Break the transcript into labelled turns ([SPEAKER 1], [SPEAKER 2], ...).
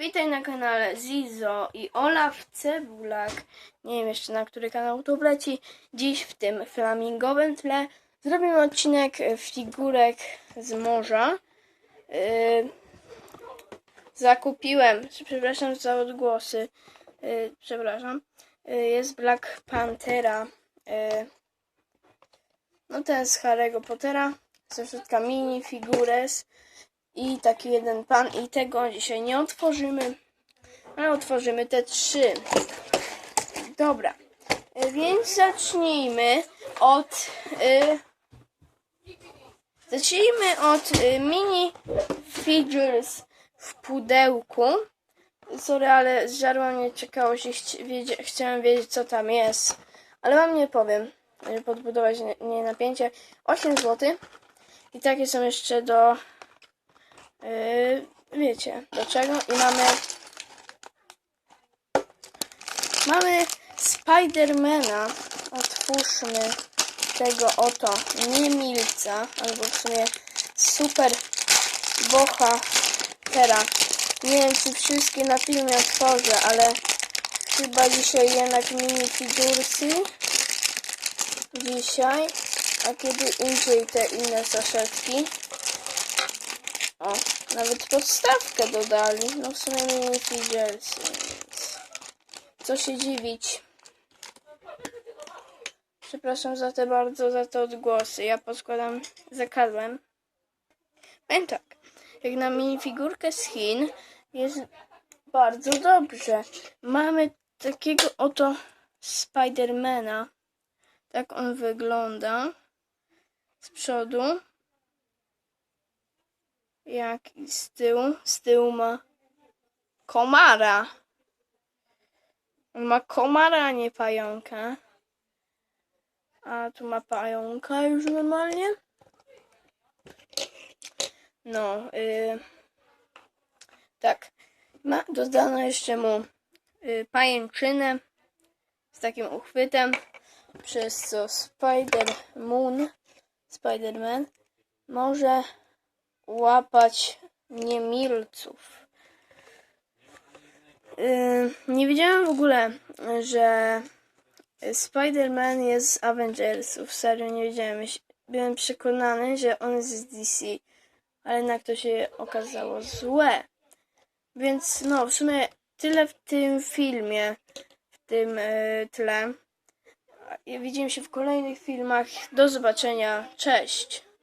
[SPEAKER 1] Witaj na kanale Zizo i Olaf Cebulak. Nie wiem jeszcze na który kanał to leci. Dziś w tym flamingowym tle zrobimy odcinek figurek z morza. Yy, zakupiłem, przepraszam za odgłosy, yy, przepraszam. Yy, jest Black Panthera. No ten z Harry'ego Pottera. Ze środka mini figures i taki jeden pan i tego dzisiaj nie otworzymy, ale otworzymy te trzy. Dobra, y, więc zacznijmy od y, zacznijmy od y, mini figures w pudełku. Sorry, ale zżarła mnie ciekawość i chci- chciałem wiedzieć co tam jest, ale wam nie powiem, żeby podbudować nie, nie napięcie. 8 zł. I takie są jeszcze do Yy, wiecie do czego? I mamy mamy Spidermana. Otwórzmy tego oto niemilca albo w sumie super bohatera. Nie wiem czy wszystkie na filmie otworzę ale chyba dzisiaj jednak mini figursy dzisiaj. A kiedy indziej te inne saszetki? O, nawet podstawkę dodali. No w sumie mini figures, więc... Co się dziwić. Przepraszam za te bardzo, za te odgłosy. Ja poskładam zakadłem. Powiem tak, jak na minifigurkę z Chin jest bardzo dobrze. Mamy takiego oto Spidermana. Tak on wygląda z przodu jak i z tyłu. Z tyłu ma komara. On ma komara, a nie pająka. A tu ma pająka już normalnie. No, y, tak. Ma, dodano jeszcze mu y, pajęczynę z takim uchwytem, przez co Spider Moon, Spider-Man może łapać niemilców. Yy, nie wiedziałem w ogóle, że Spider-Man jest z Avengersów. Serio, nie wiedziałem. Byłem przekonany, że on jest z DC, ale jednak to się okazało złe. Więc no, w sumie tyle w tym filmie, w tym yy, tle. Widzimy się w kolejnych filmach. Do zobaczenia. Cześć!